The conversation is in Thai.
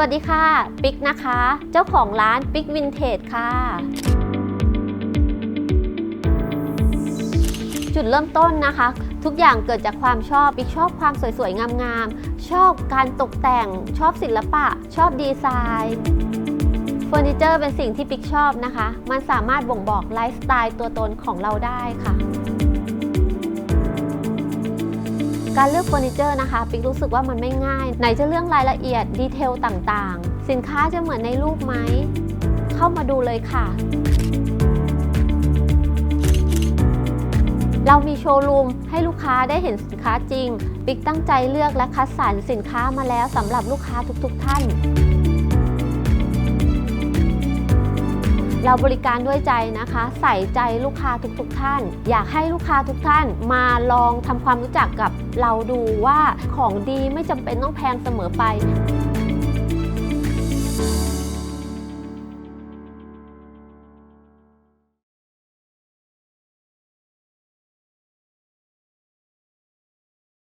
วัสดีค่ะ ปิ๊กนะคะ เจ้าของร้านปิ๊กวินเทจค่ะ จุดเริ่มต้นนะคะ ทุกอย่างเกิดจากความชอบปิ๊กชอบความสวยๆ งามๆ ชอบการตกแต่ง ชอบศิลปะ ชอบดีไซน์เฟอร์นิเจอร์เป็นสิ่งที่ปิ๊กชอบนะคะ มันสามารถบ่งบอกไลฟ์สไตล์ตัวตนของเราได้ค่ะ การเลือกเฟอร์นิเจอร์นะคะปิ๊กรู้สึกว่ามันไม่ง่าย ไหนจะเรื่องรายละเอียดดีเทลต่างๆ สินค้าจะเหมือนในรูปไหม เข้ามาดูเลยค่ะ เรามีโชว์รูมให้ลูกค้าได้เห็นสินค้าจริง ปิ๊กตั้งใจเลือกและคัดสรรสินค้ามาแล้วสำหรับลูกค้าทุกๆ ท่าน เราบริการด้วยใจนะคะ ใส่ใจลูกค้าทุกๆท่าน อยากให้ลูกค้าทุกท่านมาลองทำความรู้จักกับเราดูว่าของดีไม่จำเป็นต้องแพงเสมอไป